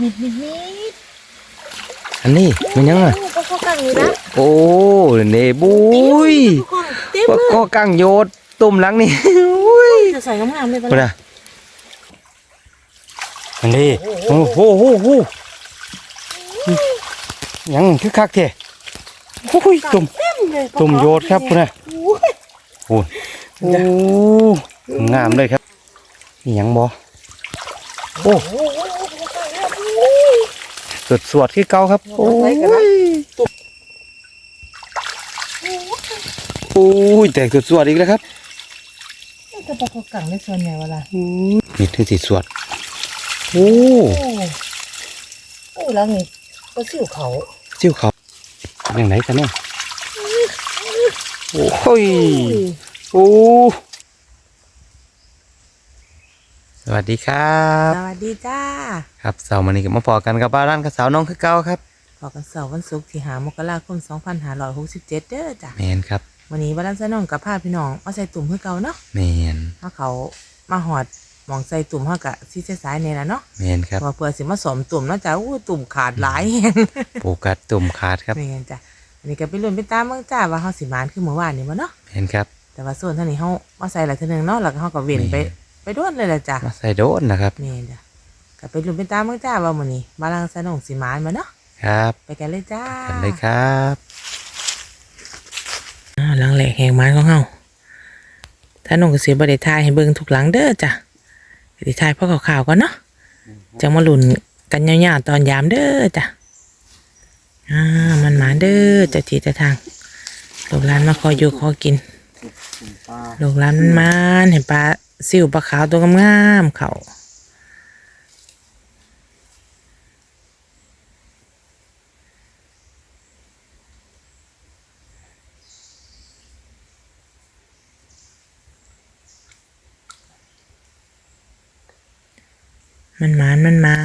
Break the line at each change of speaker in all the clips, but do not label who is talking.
มิดมิดมิด
อันนี้มันยังอะ
ก็เข้ากันอยู่นะ
โอ้เนบุย
เต็ม
ก็
เลย
ก็กังโยดตุ่มหลังนี่อุ้ย
จะใส่งามๆเลย
พุ่นน่ะอันนี้โอ้โหโอ้โหยังคือคักแท้โอ้ยตุ่ม
เต็มเลย
ตุ่มโยดครับพุ่นน่ะ
โอ้ย
โอ้ยโอ้งามเลยครับนี่ยังบ่โอ้
โอ้โหโอ้โห
สวดสวดคือเก่าครับ โอ้ยโอ้ยแตกสวดสวดอีกแล้วครับ
จะปลาเขากังในส่วนใหญ่เวลา
นี่ถึงสิสวดโอ้
โอ้โอ้แล้วนี่ก็สิวเขา
จิ้วเขาอย่างไหนกันเนี่ยโอ้ยโอ้ส วัสดีครับ
สวัสดีจ้า
ครับเสาร์วันนี้ก็มาพอกันกับบ้านร้านกับสาวน้องคือเก่าครับ
พอกันเสาร์วันศุกร์ที่หามกราคม2567 เด้อจ้ะ
แมนครับ
วันนี้บ้านสน้องกับพาพี่น้องมาใส่ตุ่มคือเก่าเนาะ
แมน
เฮาเขามาหอดหมองใส่ตุ่มเฮากะสิสายๆนี่ล่ะเนาะ
แมนครับ
ว่าเพื่อสิมาสมตุ่มเนาะจ้ะอู้ตุ่มขาดหลาย
โปกัดตุ่มขาดครับ
นี่นจ้ะอันนี้ก็ไปลุ้นไปตามเมืองจ้าว่าเฮาสิมานคือเมื่อวานนี่บ่เนาะ
แมนครับ
แต่ว่าส่วนเท่านี้เฮามาใส่ละเทื่อนึงเนาะแล้วก็เฮาก็เว้นไป
นี่
ไป โดนเลยล่ะจ้ะ
มาใส่โดนนะครับ
นี่นจ้ะก็ไปลุ้นไปตามเมืองจ้าว่ามื้อนี้บาลังสนองสิมานบ่เนาะ
ครับ
ไปกันเลยจ้า
กันเลยครับ
อ่าหลังแหลกแหงมานของเฮาถ้าน้องก็สิบ่ได้ทายให้เบิ่งทุกหลังเด้อจ้ะสิทายเพราะข่าวๆก่อนเนาะจังมาลุ้นกันยาวๆตอนยามเด้อจ้ะอ่ามันหมาเด้อจะทีจะทางลูกหลานมาคอยอยู่คอยกิน ลูกหลานมันมานเห็นปลาซิวปลาขาวตัวงามๆเขามันมานมันมา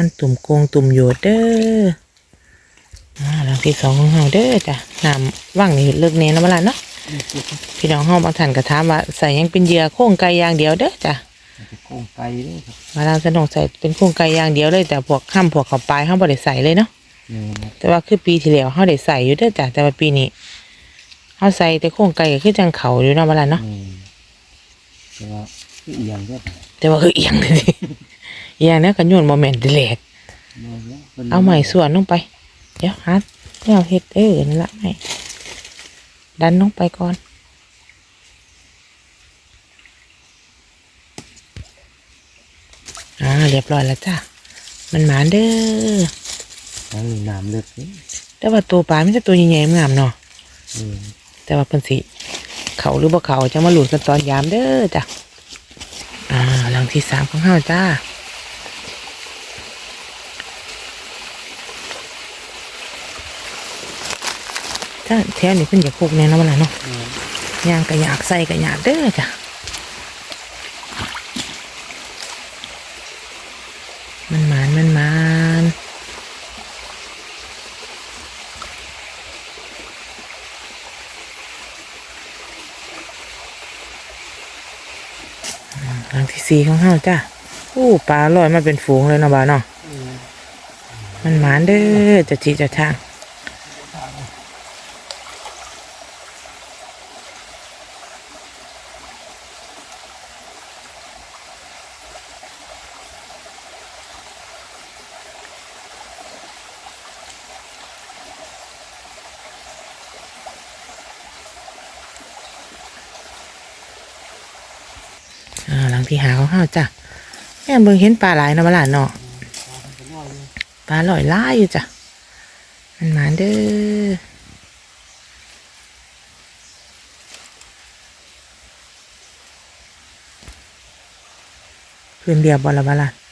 นตุ่มโกงตุ่มโยดเด้ออ่าหลังที่สองของเฮาเด้อจ้ะน้ำว่างนี่เลิกเน้นแล้วมาละเนาะ พี่น้องเฮาบางท่านก็ถามว่าใส่หยังเป็นเหยื่อโค้งไก่อย่างเดียวเด้อจ้ะ
โค้งไก่ด้วยครับ
มาทางสนองใส่เป็นโค้งไก่อย่างเดียวเลยแต่พวกข้ามพวกเขาปลายเฮาบ่ได้ใส่เลยเนาะ
แมน
แต่ว่าคือปีที่แล้วเฮาได้ใส่อยู่เด้อจ้ะแต่ว่าปีนี้เฮาใส่แต่โค้งไก่ก็คือจังเขาอยู่เนาะว่าล่ะเนาะ
แต่ว่าคือเอียงด้วย
แต่ว่าคือเอียงเลยสิเอียงเนี้ยกันโยนบ่แม่นแหลกเอาใหม่ส่วนลงไป เดี๋ยวหาแนวเฮ็ดเออนั่นละไม่ ดันลงไปก่อน อ่า เรียบร้อยแล้วจ้ะ มันหมานเด้อ
นั่นน้ำเลือดนี่
แต่ว่าตัวปลาไม่ใช่ตัวใหญ่ๆงามเนาะ
เออ
แต่ว่าเพิ่นสิเขาหรือบ่เขาจะมาหลุดกันตอนยามเด้อจ้ะ อ่าหลังที่สามของเฮาจ้า ถ้าแถวนี้เพิ่นอยากคุกแน่นอนว่าล่ะเนาะย่างก็อยากใส่ก็อยากเด้อจ้ะมันหมานมันหมานอืมหลังที่สี่ของเฮาจ้ะอู้ปลาลอยมาเป็นฝูงเลยเนาะบ่าวเนาะมันหมานเด้อจะจีจะทาง อ่าหลังที่หา ของเฮาจ้ะแม่เบิ่งเห็นปลาหลายนาะบ่ล่ะเนาะปลาลอยล่ายอยู่จ้ะมันหมานเด้อพื้นเดียบบอลละบาล่ะมัน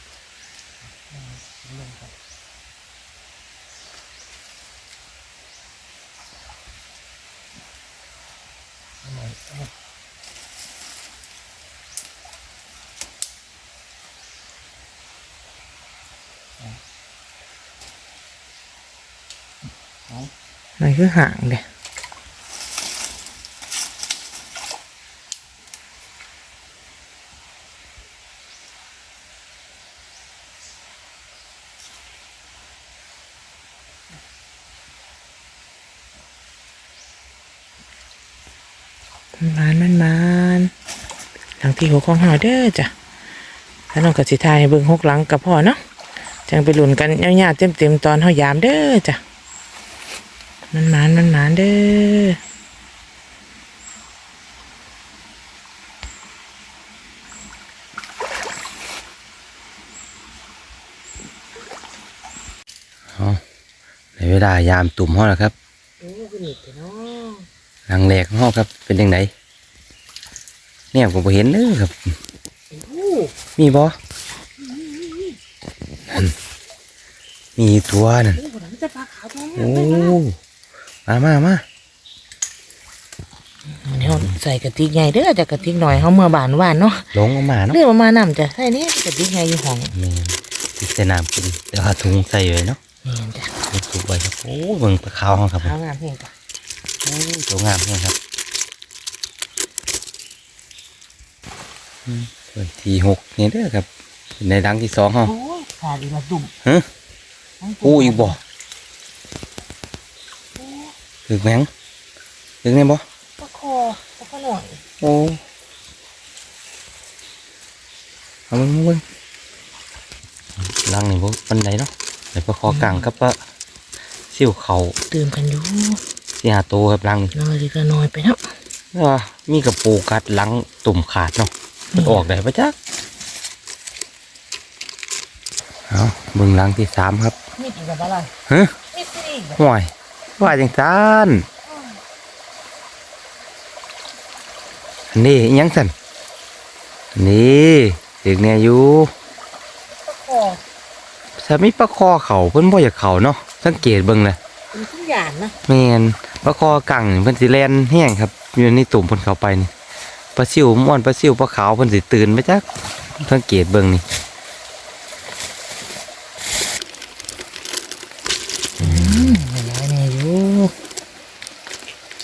คือห่างเด้มันมันมันหลังที่หัวของหอยเด้อจ้ะแล้วน้องกับสิทายเบิ่งหกหลังกับพ่อเนาะจังไปหลุนกันยาวๆเต็มๆตอนหอยยามเด้อจ้ะ เด้อ
เอาในเวลายามตุ่มห้อแล้วครับ
โอ้คือหนีไปเนาะ
หลังแหลกห้อครับ เป็นยังไงเนี่ยผมบ่เห็นเด้อครับ
โอ้
มีบ่นั่นมีตัวนั่น
โหหลังจะปลาขาวแท้
โอ้ มามามา
เดี๋ยวใส่กระติกใหญ่เด้อจ้ะกระติกหน่อยเฮาเมื่อบานวานเนาะ
ลงออกมาเนาะ
เรื่องประมาณน้ำจ้ะใส่นี่กระติกใหญ่อยู่ห้อง
แม่นติดใส่น้ำกินเดี๋ยวเอาถุงใส่ไว้เนาะ
นี่จ้ะ
ถุงไว้ครับโอ้เบิ่งปลาขาวเขาครับผม
ขาวงามเพียงจ้ะ
โอ้ตัวงามเลยครับอืมส่วนที่หกนี่เด้อครับเป็นในดังที่สองเขา
โอ้ยขาดอีกละดุ่ม
ฮะ อู้อีกบ่ ถึกแมงถึกแน่บ่
ปลาคอปลาคอหน่อย
โอ้เอามึงมึงลังนี่บ่ปันไดเนาะเดี๋ยวปลาคอกลางกับปลาซิ่วเขา
ตื่มกันอยู่
สี่หาตัวครับลังนี่
น้อยดีก็น้อยไปเนาะ
แล้วว่ามีกระปูกัดหลังตุ่มขาดเนาะมันออกได้ปะจ๊ะเอาเบิ่งหลังที่สามครับ
มีกี่กับอะไร
ฮะ
มีกี่อีกแบบ
ห่วย ว่าจังซานอันนี้อิหยังสันอันนี่เด็กเนี่ยอยู่
ปลาคอ
สามีประคอเขาเพิ่นบ่อยากเขาเนาะสังเกตเบิ่งเลย
เป็นทุกอย่างนะ
แม่นประคอกังนี่เพิ่นสิแล่นแห้งครับ อยู่ในตุ่มเพิ่นเข้าไปนี่ปลาซิวม่วนปลาซิวปลาขาวเพิ่นสิตื่นไปจักสังเกตเบิ่งนี่
อืมไม่น้อยแน่อยู่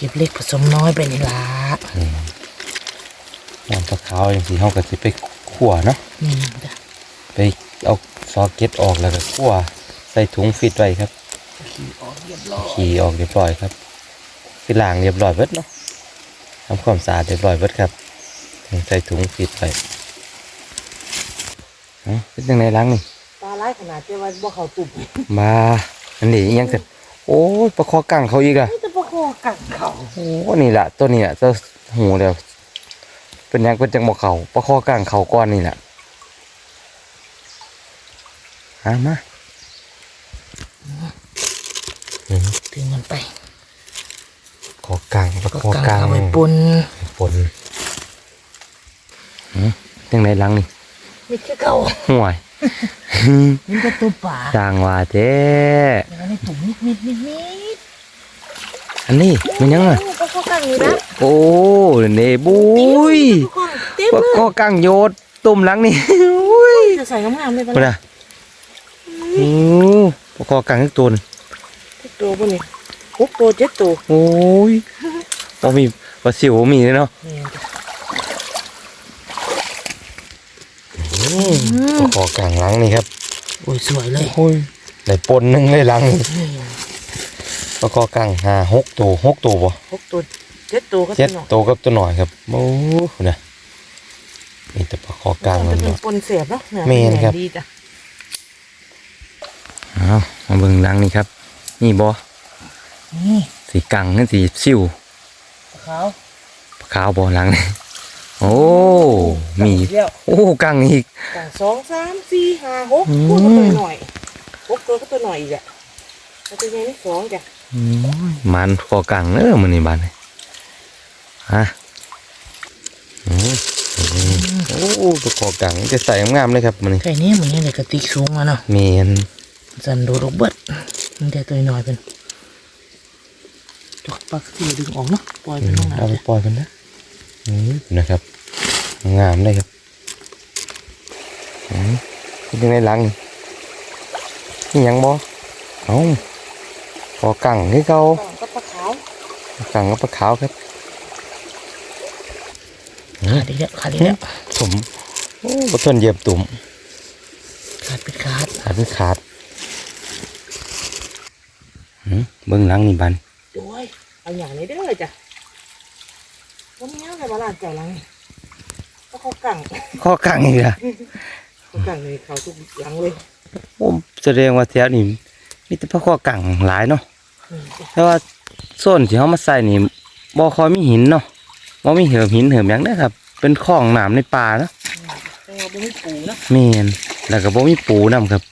เก็บเล็กผสมน้อยไปนี่ละ
ม่วนปลาขาวจังซี่เฮาก็สิไปคั่วเนาะ
นี่จ้ะ
ไปเอาซอเก็ตออกแล้วก็คั่วใส่ถุงฟิตไว้ครับ
ขี่ออกเรียบร้อย
ขี่ออกเรียบร้อยครับคือล้างเรียบร้อยเบิดเนาะทำความสะอาดเรียบร้อยเบิดครับใส่ถุงฟิตไว้เอ้าเป็นยังไงล้างนี่
ปลาไล่ขนาดเจ้าว่าบ่เขาตุ่ม
มาอันนี้อิหยังกันโอ้ยประคอกังเขาอีกอะ
นี่จะปลาคอ กัดเขา
โอ้นี่แหละตัวนี้แหละตัวหูเดียวเป็นหยังเป็นจังบอกเขาประคอกังเขาก้อนนี่แหละหามา
ถึงมันไป
ขอกังประ
ก็
คอ
กัง
กัง
เอาไปปน
ปนหืมยังไงหลังนี่
นี่คือเก่า
ห่วย
นี่ก็ตัวป่า
จางว่าเจ๊
แล้วนี่ตุ่มนิดนิดนิดนิด
อันนี้มันยังไง
ปลาคอกังนี่นะ
โอ้เนบุย
เต็ม
ประ
เลย
คอกังโยดตุ่มหลังนี่อุ้ย
จะใส่งามๆเลยปะ
พุ่น
เนี่ย
อะโอ้ประคอกังทุกตัวนี่
ทุกตัวปะเนี่ยหกตัวเจ็ดตัว
โอ้ยพอมีปลาสิวมีเลยเนาะ
นี่จ้ะ
ประคอกลางหลังนี่ครับ
โอ้ยสวยเลย
โอ้ยได้ปนหนึ่งเลยหลังนี่
นี่
ประคอกลางห้าหกตัวหกตัวบ่
หกตัวเจ็ดตัวก็
เจ็ด
ตัวหน่อย
ตัวกับตัวหน่อยครับโอ้นะมีแต่ประคอกลาง
มั
มันน
เป็น
เนาะ
ปนเสียบเนาะเนี่ย
แม่นครับ
ดีจ้ะ
เอามาเบิ่งหลังนี่ครับ นี่บ่
นี่
สีกังนั่นสีซิว
ขาว
ขาวบ่หลังนี่โอ้มี
เดียว
โอ้กังอีก
ต่างสองสามสี่ห้าหก
อืม
พูดก็ตัวหน่อยหกตัวก็ตัวหน่อยอีกอะแล้วตัวนี้นี่สองจ้ะ
โอ้ย มันคอกังเนอมันนี่บานนี่ฮะอืมอืมโอ้ประคอกังจะใส่งามเลยครับมันนี่
ไข่นี้เหมือนยังไงกระติกสูงมาเนาะ
เมียน
สันโดดเบิดมันแต่ตัวหน่อยเป็นจกปลักที่ดึงออกเนาะปล่อยไปข้างหน้า
เอาไปปล่อยกันนะอืมนะครับ งามเลยครับอืมเป็นยังไงหลังนี่นี่ยังบ่เอา พอกังให้เขา
ก็ปลาขาว
กังกับปลาขาวครับ
ขาดอีกแล้วขาดอีกแล้ว
สมโอ้ปลาทวนเหยียบตุ่ม
ขาดเป็นขาด
ขาดเป็นขาดหืมเบิ้งหลังนี่บัน
โอ้ยเอาอย่างนี้เด้อจ้ะวันนี้อะไรบ้าล่ะเจ้าหลังก็เขากัง
คอกังอีกอะ
เขากังเลยเขาทุกหลังเลย
โอ้แสดงว่าแถวนี้ มีแต่พระคอกังหลายเนาะ
อืมจ้ะ
แต่ว่าโซนที่เขามาใส่นี่บ่คอยมีหินเนาะบ่มีเหิมหินเหิมหยังเด้อครับ เป็นคลองน้ำในป่าเนาะ
แต่ว่าบ่มีปูนะ
แม่นแล้วก็บ่มีปูนํครับ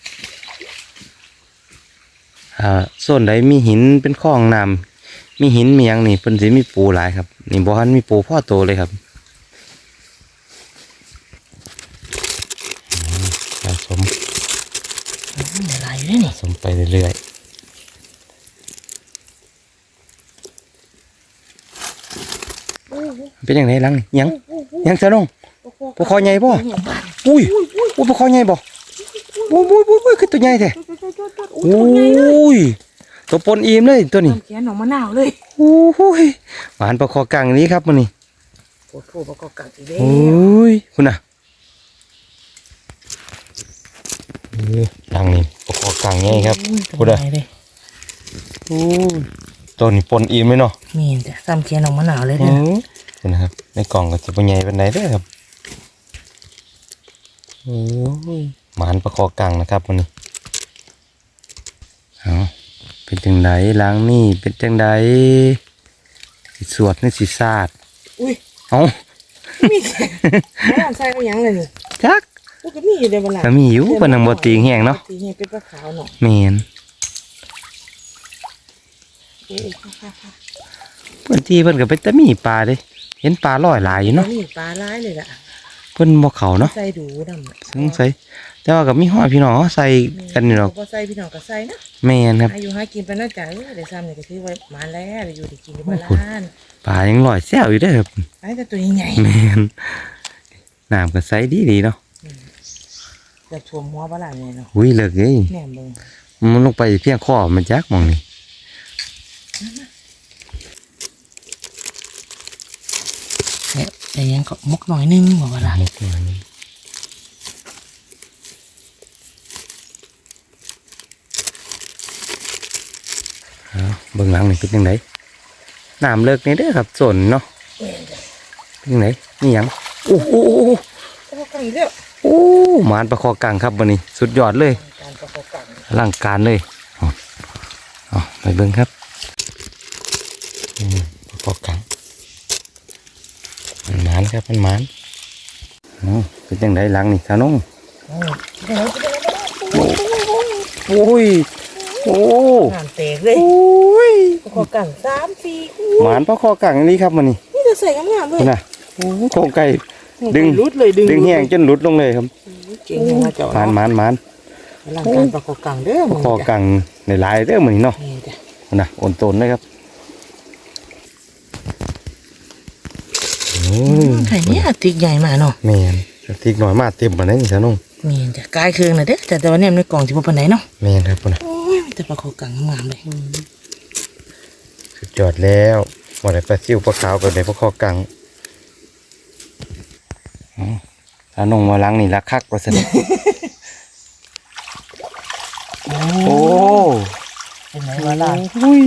อ่าโซนใดมีหินเป็นคลองน้ำมีหินมีหยังนี่เพิ่นสิมีปูหลายครับนี่บ่ทันมีปูพ่อโตเลยครับอืมสะสม
อื มเดี๋ยวลายอยู่ด้วยนี่
สะสมไปเรื่อยๆเป็นยังไงลังนี่หยังหยังซะน้องปลาคอใหญ่บ่อุ้ยอุ้ยปลาคอใหญ่บ่อุ้ยอุ้ยอุ้ยอุ้ยคือตัวใหญ่แท้อุ้ยตัวปนอิ่มเลยตัวนี้
ทำแขนหนองมะนาวเลย
อุ้ยหวานปลาคอกังนี้ครับมันนี่
โอ้โหประกอบกับอีเด้
อุ้ยคุณน่ะเออดังนี่ ปลาคอกังไงครับพูดอะ
เลย
อุ้ยตัวนี้ปนอิ่มเลยเนาะ
มีนจ้ะทำแขนหนองมะนาวเลย
อื
เด้อ
อคุณนะครับ ในกล่องก็จะเป็นใหญ่เป็นไหนเด้อครับโอ้ยหวานปลาคอกังนะครับมันนี่เอาเป็นจังไดล้างนี่เป็นจังไดสิสวดนี่สิสาด
อุ้ย
เอ้า
มีแขนมะนาวใส่ก็ยังเลยนี่
จัก
พวกก็มีอยู่ในเวลา
ก็มีอยู่เพิ่นนังบ่ตีงแห้งเนาะ
ตีแห้งเป็นปลาขาวเนาะ
แม่น
เอ้ยค่ะค่ะ
เพิ่นที่เพิ่นก็เป็นตะมีปลาเด้เห็นปลาลอยหลายอยู่เนาะ
นี่ปลาร้ายเลยล่ะ
เพิ่นบ่เข้าเนาะ
ใส่ดูดำ
สงสัยแต่ว่าก็มีห้อยพี่น้องเขาใส่กันนี่หรอก
ก็ใส่พี่น้องก็ใส่นะ
แม่นครับ
อายุหากินไปน่าจะเออเดี๋ยวซ้ำเนี่ยก็ถือว่ามาแล้วเดี๋ยวอยู่ได้กินที่
โอ้
บ้า
โห
น
ปลายังลอยแซวอยู่เด้อครับ
ไอ้แต่ตัวใหญ่
แม่นน้ำก็ใสดีๆเนาะ
ๆจะท่วมหัวบ้านเนี่ยเนาะ
อุ้ยเลิกเอ้ย
แหนมเบิ่ง
มันลงไปเพียงคอมันจักหมองนี่
เนี่ยแต่ยังก็มุกหน่อยนึงบอกว่าล่ะ
มุกหน่อยนึงเอาเบื้องหลังนี่เป็นยังไงน้ำเลิกนี่เด้อครับสนเนาะเป็นยังไงนี่หยังโอ้โห
โอ้กังเด้อ
โอ้หมานประคอกังครับวันนี้ สุดยอดเลย
การประกอบกัง
อลังการเลยเอาเอาไปเบิ่งครับอืมประคอกังมันหมานครับมันหมานเอาเป็นยังไงหลังนี่สานุ่ง
โอ้ยเดี๋ยวจะได้
โอ้ยโอ้
งานแตกเลย
โอ้ย
ประกอบกังสามสี่
หมานประคอกังอันนี้ครับมันนี่
นี่จะใส่งามๆเลย
คุณน่ะโอ้โครงไก่ ดึง
รุดเลยดึง
ดึงแห้งจนหลุดลงเลยครับ
เก่งยังว่าเจ้า
หมานหมานหมาน
อลังการประกอบกังเด้อ
ประคอกังในลายๆเด้อมันนี่เนาะ
นี่จ้ะ
คุณน่ะโอนโตนเลยครับโอ้ย
ไข่เนี่ยติกใหญ่มากเนาะ
แมนกระติกหน่อยมาเต็มมาได้นี่สานุ่ง
นี่จ้ะกายเครื่องน่ะเด้อแต่แต่ว่าเนี่ยในกล่องที่บ่ปานไหนเนาะ
แมนครับคุณน่ะ
โอ้ยมีแต่ประกอบกังงามๆเลย
สุดยอดแล้วว่าได้ปลาซิวปลาขาวกับได้ปลาคอกัง อ๋อสานุ่งมาล้างนี่ละคักว่าสิโอ้
เป็นไหนวะล่ะ
อุ้ย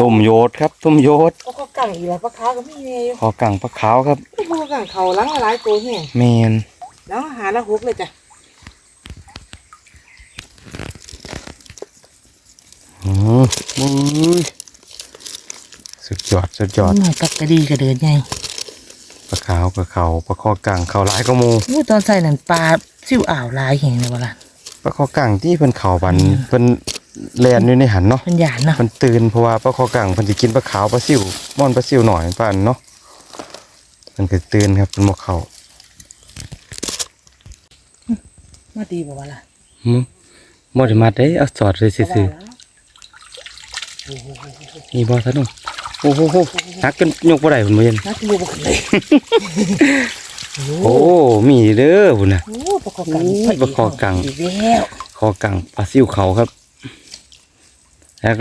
ต้มโยดครับต้มโยด
ก็เขากังอีกแล้วปลาขาวก็มีแม่อยู่
คอกังปลาขาวครับ
พวกกังเขาล้างหลายตัวแห้ง
แมน
แล้วอาหารละหกเลยจ้ะ
อืมอุ้ยสุดยอดสุดยอด
หน่อยกัดกระดีกระเดินใหญ่
ป ลาขาวปลาเขาปลาคอกังเขาหลายก็มู
อู้ตอนใส่นั่นปลาซิวอ่าวหลายแห้งเลยวะล่ะ
ปลาคอกังที่เพิ่นเขาบันเพิ่นแลนอยู่ในหันเนาะ
มันหยานเนาะ
มันตื่นเพราะว่าปลาคอกังมันจะกินปลาขาวปลาซิวม่อนปลาซิวหน่อยป่านเนาะมันก็ตื่นครับเป็นหมกเขา
มาดีบ่วะล่ะ
หึบ่ได้มาได้เอาสอดเลยซื่อๆนี่บ่ท่านนุ่ม โอ้โหโหนักจนยกบ่ได้พุ่นบ่เห็น
น่าจะอยู่บ่กันเลย
โอ้ มีเด้อพุ่นน่ะ
โอ้ประกอบกัง
โอ้ยประกอบกัง
อีกแล้ว
คอกังปลาซิวเขาครับ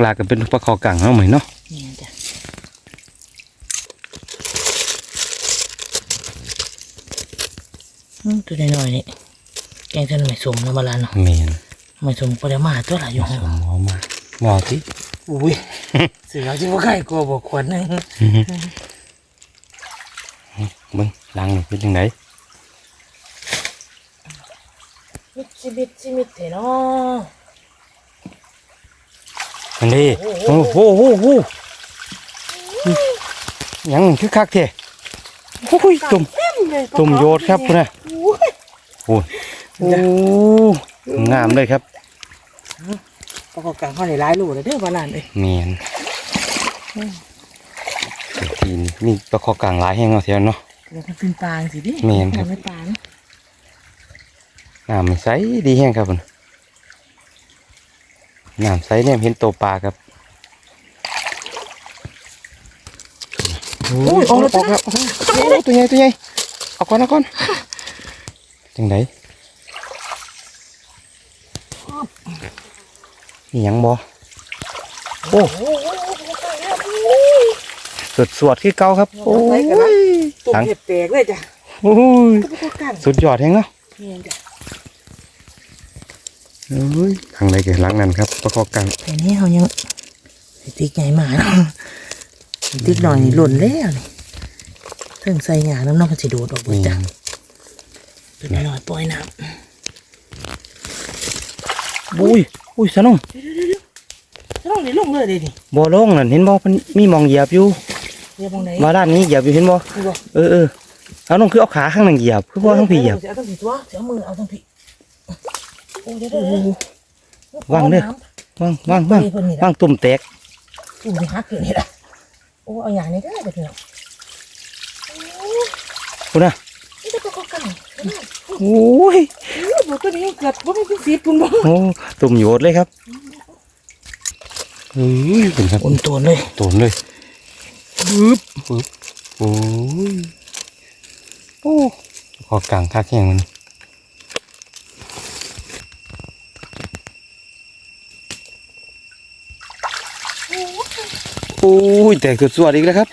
หลักๆก็เป็นปลาคอกังเนาะเหมือนเนาะ
นี่จ้ะอืมตัวน้อยๆนี่แกงเส้นไม่สมนะบาลานเนาะ
แม่น
ไม่สมก็ได้มาตัวละอยู่
ส
ห้อง
มเอามาบอกที่
อุ้ยเสือที่ว่าใครกลัวบอกควรนึง
เบิ่งลังนี่เป็นจังได
มิดจิมิดจิมิดเถอะเนาะ
อันนี้โอ้โหโอ้โหยังคือคักแท้โอ้ยตุ่ม
ตุ่ม
โยดครับนะ
โอ้ย
โอ้โอ้งามเลยครับ
ประกอบการเขาในร้ายลูกเลยเด้อบ้านหลานเอ้ย
เมียนทีนี้มีประคอกลางหลายแห้งเอาเสียเนาะ
เดี๋ยวมันเป็นปลาสิดิ
แม่นครับ
ไม่ปลาเนาะ
น้ำมันใสดีแห้งครับพุ่นน้ำใสเนี่ยเห็นตัวปลาครับ
โอ้ยออกแล้ว
ออกแล้วออกแล้วโอ้ตัวใหญ่ตัวใหญ่เอาก่อนเอาก่อนจังได มีหยังบ่โอ้
โอ้ย
สดสวดคือเก่าครับ โอ้ย
ตุ่ม
หลัง
เห็บแตกเลยจ้ะ
โอ้ย
ประกอบการ
สุดยอดแห้งเนาะ
เมียนจ้ะ
เอ้ยทางใดเกิดหลังนั้นครับประกอบกัน
แต่นี่เขายังสิติ๊กใหญ่มาเนาะสิติ๊กหน่อยนี่หล่นแล้วนี่เพิ่งใส่หยาน้ำน้องมันสิโดดออกเบิด
นี่
จ้ะตัวน้อยๆปล่อยน้
อุ้ยอุ้ยสนองำ
จะต้องนี่ลงเลยดิดิ
บ่ลงนั่นเห็นบ่มันมีหมองเหยียบอยู่
เรียบตรงไหน
ว่าด้านนี้เหยียบอยู่เห็นบ่
นี่บ่
เออเออเอาน้องคือเอาขาข้างหนึ่งเหยียบคือว่าทั้งพี่เหยียบ
เอาทั้งผีตัวเสียมือเอาทั้งผีโอ้ยเดี๋ยวเดี๋ยว
โอ้
เดี๋ยว
วางเด้อว่างว่างว่าง
เพิ่นนี่ละ
ว่างตุ่มแตก
ตุ่มที่ฮักอยู่นี่ละโอ้เอาอย่างนี้ได้เดี๋ยวเดี๋ยว
คุณน่ะ
นี่จะประกอบกัน
โอ้ย
โอ้ยตัวนี้เกิดว่าไม่เป็นสีปุ่นบ่
โอ้ตุ่มโยดเลยครับเฮ้ยเป็นครับ
อุ่นตัวเลย
ตุ่มเลยปึ๊บปึ๊บโอ้ยโอ้ขอกลางคักแห้งมันโอ้ยแตกสุดสวดอีกแล้วครับ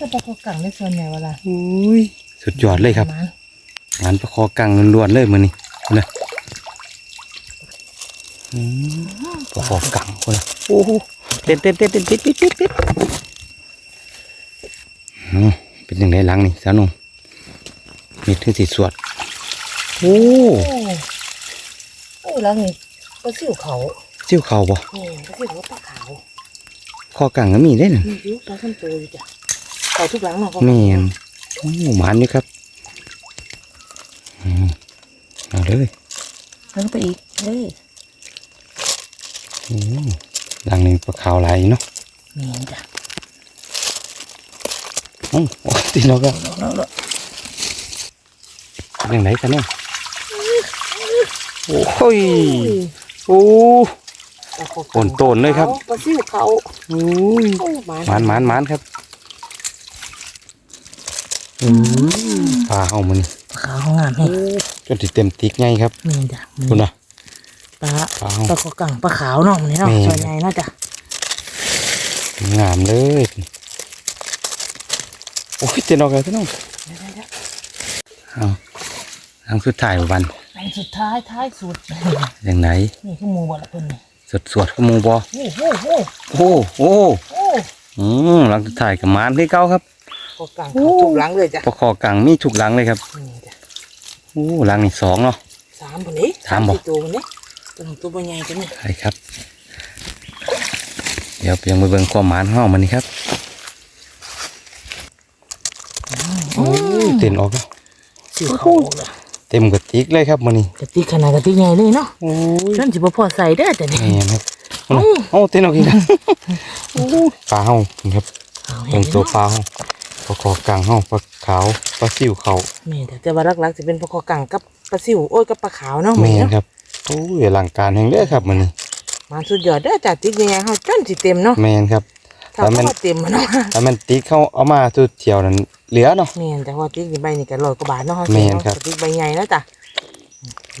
จะประกอบกันได้ส่วนใหญ่เวลา
โอ้ยสุดยอดเลยครับ
มัน
งานประคอกังล้วนเลยมือนี่เลยประคอกังคนละโอ้โหเต้นเต้นเต้นเต้นเต้นเต้นเต้นเป็นยังไงลังนี่สาวนุ่มมีทึ่สีสวดโอ้
โอ้ลังนี่ก็ซิ่วเขา
ซิ่วเขาบ่
อืมก็ซิ่วขาปลาขาว
คอกังก็มีได้หนึ่ง
มีอยู่ปลาส้มโตอยู่จ้ะเขาทุกหลังเนาะ
ม่นโอ้หมานนี่ครับ เอาเลย
แล้วก็ไปอีกเฮ้ย
อืมหลังนี้ปลาขาวหลายเนาะ
เมียนจ้ะ
โอ้โอ้ตีนกก็
แล้วแล้วแล้ว
ยังไงกันเนี่ยโอ้ยโอ้โอนโตนเลยครับ
ปลาซิวเขา
โอ้ย
โอ้
หมานหมานหมานครับอืมปลาเอามัน
ปลาขาวของงามให้
จนติเต็มติกไงครับ
เมียนจ้ะ
คุณนะ
ปลา
ปลาเอา
ปลาขอกังปลาขาวเนาะมันนี่เนาะ
แม่น
ส่วนใหญ่เนาะจ้ะ
งามเลยโอ้ยเจนออกแล้วท่านน้องเอาทางสุดท้ายวัน
อันสุดท้ายท้ายสุด
อย่างไหน
นี่คือหมูบดละเพิ่นนี่
สดสวดขมูบอ
โอ้โหโอ้
โอ้โอ้
โอ้
อืมหลังสุดท้ายกับมานที่เก้าครับ
ขอกังเขาทุกหลังเลยจ้ะ
ประคอกังมีถูกหลังเลยครับ
นี่จ้ะ
โอ้หลังนี่สองเนาะ
สามคนนี้
สามบ่
สี่ตัวคนนี้ตัวของตัวใหญ่กันนี่
ใช่ครับ เดี๋ยวเพียงไปเบิ่งความหมานห้องมันนี่ครับโอ้ยเต็นออกแล้ว
สิวเขาเลย
เต็มกระติกเลยครับมันนี่
กระติกขนาดกระติกใหญ่เลยเนาะ
โอ้ย
นั่นสิบ่พอใส่ได้อแต่นี่
นี่ครับโอ้โอ้เต็นออกอีกแล้วโอ้ยปลาเฮาครับ
เอา
เบิ่งตัวปลาเฮา ปลาคอกลางเฮาปลาขาวปลาซิวเขา
แม่แต่แต่ว่าหลักๆสิเป็นปลาคอกังกับปลาซิวโอ้ยกับปลาขาวเนาะ
แม่น
เนาะ
ครับโอ้ยอลังการแห่งเด้อครับมันนี่
มันสุดยอดเด้อจ้ะติกใหญ่ๆเฮาจนสิเต็มเนาะ
แม่นครับ
ถ้า
แล้วมัน
พอเต็มอะเนาะ
ถ้ามันติกเข้าเอามาตัวเที่ยวนั้นเหลือเนาะ
แม่นแต่ว่าติ๊กนี่ใบนี่ก็ร้อยกว่าบาทเนาะเฮา
แม่
ซื้อนเนาะ
ครับ
ติ๊กใบใหญ่แล้วจ้ะ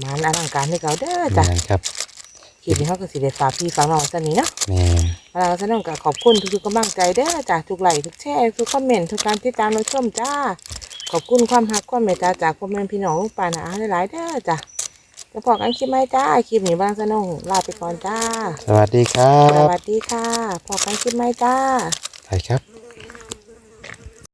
มันอลังการให้เขาเด้อจ้ะ
แม่นครับ
ค ลิปนี้เฮาก็สิได้ฝากพี่ฝากน้องซั่นนี้เนาะ
แม่น
แล้วก็ต้องขอบคุณทุกๆกำลังใจเด้อจ้ะทุกไลค์ทุกแชร์ทุกคอมเมนต์ทุกการติดตามรับชมจ้า ขอบคุณความรักความเมตตาจากพ่อแม่พี่น้องลูกปลาหนาหลายๆเด้อจ้ะจะพอกันคลิปไหมจ้าคลิปนี้บางสนองลาไปก่อนจ้า
สวัสดีครั
ส
บ
วัสดีค่ะพอกันคลิปไหมจ้า
ไปครับ